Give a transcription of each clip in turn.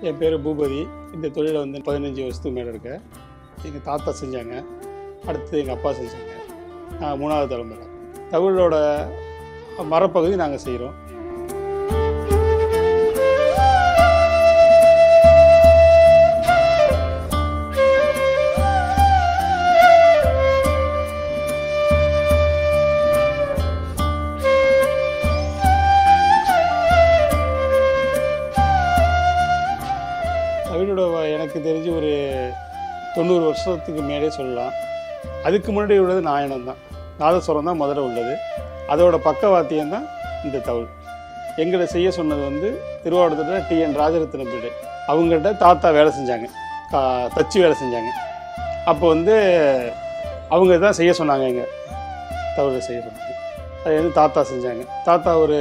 என் பேர் பூபதி. இந்த தொழிலை வந்து பதினஞ்சு வருஷத்துக்கு மேலே இருக்கேன் எங்கள் தாத்தா செஞ்சாங்க. அடுத்து எங்கள் அப்பா செஞ்சாங்க. நான் மூணாவது தலைமுறை. தமிழோட மரப்பகுதி நாங்கள் செய்கிறோம் தமிழோட எனக்கு தெரிஞ்சு ஒரு தொண்ணூறு வருஷத்துக்கு மேலே சொல்லலாம். அதுக்கு முன்னாடி உள்ளது நாயனம் தான் நாதஸ்வரம் தான் முதல்ல உள்ளது. அதோட பக்கவாத்தியம் தான் இந்த தவுள் எங்களை செய்ய சொன்னது வந்து திருவாவூரத்தில் டிஎன் ராஜரத்ன பீடு அவங்கள்ட்ட தாத்தா வேலை செஞ்சாங்க. கா- தச்சு வேலை செஞ்சாங்க. அப்போ வந்து அவங்க தான் செய்ய சொன்னாங்க எங்கள் தவிர செய்ய சொன்னாங்க அது வந்து தாத்தா செஞ்சாங்க. தாத்தா ஒரு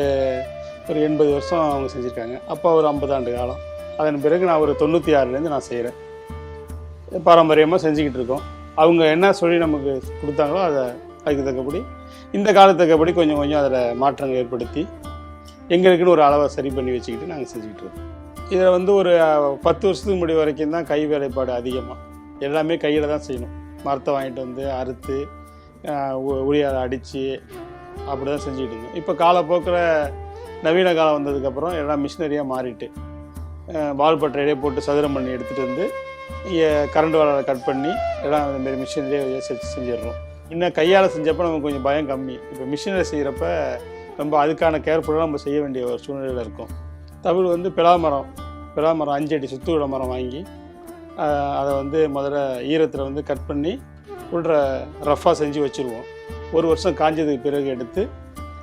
ஒரு எண்பது வருஷம் அவங்க செஞ்சுருக்காங்க. அப்போ ஒரு ஐம்பது ஆண்டு காலம். அதன் பிறகு நான் ஒரு தொண்ணூற்றி ஆறுலேருந்து நான் செய்கிறேன். பாரம்பரியமாக செஞ்சுக்கிட்டு இருக்கோம். அவங்க என்ன சொல்லி நமக்கு கொடுத்தாங்களோ அதை அதுக்கு தக்கபடி இந்த காலத்துக்கப்படி கொஞ்சம் கொஞ்சம் அதில் மாற்றங்கள் ஏற்படுத்தி எங்களுக்குன்னு ஒரு அளவை சரி பண்ணி வச்சுக்கிட்டு நாங்கள் செஞ்சுக்கிட்டு இருக்கோம். இதில் வந்து ஒரு பத்து வருஷத்துக்கு முடி வரைக்கும் தான் கை வேலைப்பாடு அதிகமாக. எல்லாமே கையில் தான் செய்யணும். மரத்தை வாங்கிட்டு வந்து அறுத்து அஹ், அடித்து அப்படி தான் செஞ்சுக்கிட்டு இருந்தோம் இப்போ காலப்போக்கில் நவீன காலம் வந்ததுக்கப்புறம் எல்லாம் மிஷினரியாக மாறிட்டு அஹ், வால் பட்டறையிலே போட்டு சதுரம் பண்ணி எடுத்துகிட்டு வந்து இங்கே கரண்ட் வாழை கட் பண்ணி எல்லாம் அந்தமாரி மிஷினிலே மிஷின்லேயே செஞ்சு செஞ்சிடுறோம். இன்னும் கையால் செஞ்சப்போ நமக்கு கொஞ்சம் பயம் கம்மி. இப்போ மிஷினில் செய்கிறப்ப ரொம்ப அதுக்கான கேர்ஃபுல்லாக நம்ம செய்ய வேண்டிய ஒரு சூழ்நிலையில் இருக்கும். தமிழ் வந்து பிளாமரம் பிளாமரம் அஞ்சு அடி சுத்து விட மரம் வாங்கி அதை வந்து முதல்ல ஈரத்தில் வந்து கட் பண்ணி உள்ள ரஃப்பாக செஞ்சு வச்சுருவோம். ஒரு வருஷம் காஞ்சதுக்கு பிறகு எடுத்து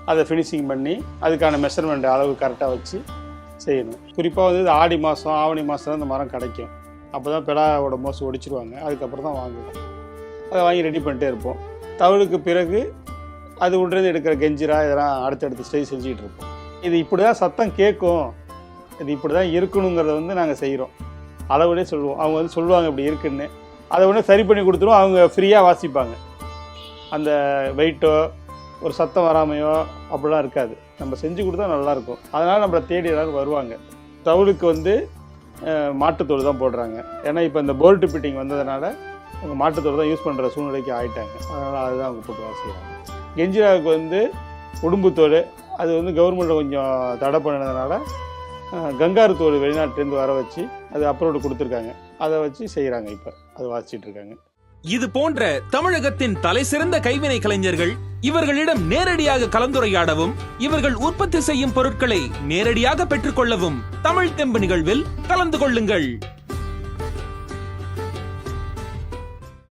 அதை ஃபினிஷிங் பண்ணி அதுக்கான மெஷர்மெண்ட் அளவு கரெக்டாக வச்சு செய்யணும். குறிப்பாக வந்து இது ஆடி மாதம் ஆவணி மாதம் தான் இந்த மரம் கிடைக்கும். அப்போ தான் பிலாவோட மோசம் ஒடிச்சிருவாங்க. அதுக்கப்புறம் தான் வாங்குவோம். அதை வாங்கி ரெடி பண்ணிட்டே இருப்போம். தவிழுக்கு பிறகு அது உடனே எடுக்கிற கெஞ்சிரா இதெல்லாம் அடுத்தடுத்த ஸ்டேஜ் செஞ்சுக்கிட்டு இருப்போம். இது இப்படி தான் சத்தம் கேட்கும். இது இப்படி தான் இருக்கணுங்கிறத வந்து நாங்கள் செய்கிறோம் அளவுலேயே சொல்லுவோம். அவங்க வந்து சொல்லுவாங்க இப்படி இருக்குன்னு. அதை உடனே சரி பண்ணி கொடுத்துருவோம் அவங்க ஃப்ரீயாக வாசிப்பாங்க. அந்த வெயிட்டோ ஒரு சத்தம் வராமையோ அப்படிலாம் இருக்காது. நம்ம செஞ்சு கொடுத்தா நல்லாயிருக்கும். அதனால் நம்மளை தேடி எல்லாரும் வருவாங்க. தவுளுக்கு வந்து அஹ், மாட்டுத்தோடு தான் போடுறாங்க. ஏன்னா இப்போ இந்த போல்ட்டு பிட்டிங் வந்ததுனால அவங்க மாட்டுத்தோடு தான் யூஸ் பண்ணுற சூழ்நிலைக்கு ஆயிட்டாங்க. அதனால் அதுதான் அவங்க போட்டு வாசிக்கிறாங்க கெஞ்சிராவுக்கு வந்து உடும்புத்தோடு அது வந்து கவர்மெண்ட்டில் கொஞ்சம் தடை பண்ணதுனால அஹ், கங்காரு வெளிநாட்டிலேருந்து வர வச்சு அது அப்ரோடு கொடுத்துருக்காங்க. அதை வச்சு செய்கிறாங்க இப்போ. அதை வாசிச்சிட்டுருக்காங்க இது போன்ற தமிழகத்தின் தலைசிறந்த கைவினை கலைஞர்கள் இவர்களிடம் நேரடியாக கலந்துரையாடவும் இவர்கள் உற்பத்தி செய்யும் பொருட்களை நேரடியாக பெற்றுக்கொள்ளவும் தமிழ் தெம்பு நிகழ்வில் கலந்து கொள்ளுங்கள்.